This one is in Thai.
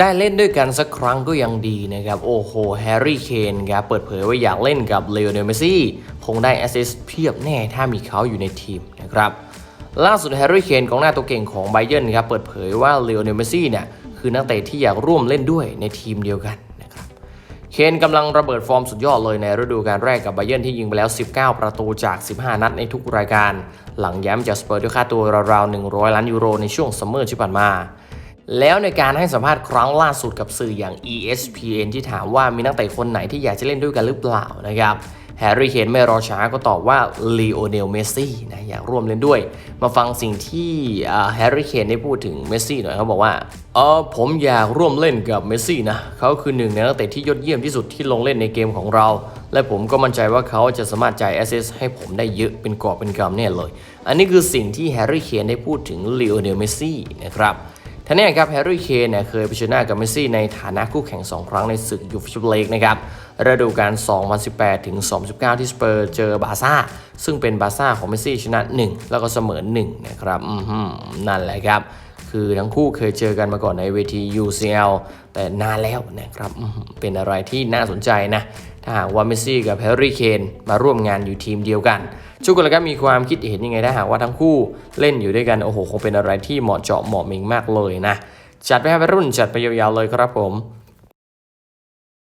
ได้เล่นด้วยกันสักครั้งก็ยังดีนะครับ โอ้โห แฮร์รี่เคนครับเปิดเผยว่าอยากเล่นกับเลโอเนลเมสซี่คงได้แอสซิสต์เพียบแน่ถ้ามีเขาอยู่ในทีมนะครับ ล่าสุดแฮร์รี่เคนกองหน้าตัวเก่งของไบเยร์นครับเปิดเผยว่าเลโอเนลเมสซี่เนี่ยคือนักเตะที่อยากร่วมเล่นด้วยในทีมเดียวกันนะครับเคนกำลังระเบิดฟอร์มสุดยอดเลยในฤดูกาลแรกกับไบเยร์นที่ยิงไปแล้ว 19 ประตูจาก 15 นัดในทุกรายการ หลังย้ำจากสเปอร์ด้วยค่าตัวราวๆ100 ล้านยูโรในช่วงซัมเมอร์ที่ผ่านมา แล้วในการให้สัมภาษณ์ครั้งล่าสุดกับสื่ออย่าง ESPN ที่ถามว่ามีนักเตะคนไหนที่อยากจะเล่นด้วยกันหรือเปล่านะครับแฮร์รี่เคนไม่รอช้าก็ตอบว่าลีโอเนลเมสซี่นะอยากร่วมเล่นด้วย มาฟังสิ่งที่แฮร์รี่เคนได้พูดถึงเมสซี่หน่อยเขาบอกว่าเออผมอยากร่วมเล่นกับเมสซี่นะเขาคือหนึ่งในนักเตะที่ยอดเยี่ยมที่สุดที่ลงเล่นในเกมของเรา และผมก็มั่นใจว่าเขาจะสามารถจ่ายแอสเซสให้ผมได้เยอะเป็นกอบเป็นกำแน่เลย อันนี้คือสิ่งที่แฮร์รี่เคนได้พูดถึงลีโอเนลเมสซี่นะครับ ท่านนี้ครับแฮร์รี่เคนเนี่ยเคยเผชิญหน้ากับเมสซี่ในฐานะคู่แข่ง 2 ครั้งในศึกยูฟ่าแชมเปี้ยนลีกนะครับฤดูกาล 2018 ถึง 2019 ที่สเปอร์เจอบาร์ซ่า ซึ่งเป็นบาร์ซ่าของเมสซี่ชนะ 1 แล้วก็เสมอ1นะครับอือหือนั่นแหละครับ คือทั้งคู่เคยเจอกันมาก่อนในเวที UCL แต่นานแล้วนะครับเป็นอะไรที่น่าสนใจนะ ถ้าหากว่าเมสซี่กับแฮร์รี่เคนมาร่วมงานอยู่ทีมเดียวกันชุกคนลก็มีความคิดเห็นยังไงถ้าหากว่าทั้งคู่เล่นอยู่ด้วยกันโอ้โหคงเป็นอะไรที่เหมาะเจาะเหมาะเมิงมากเลยนะจัดไปให้วัยรุ่นจัดไปยาวๆเลยครับผม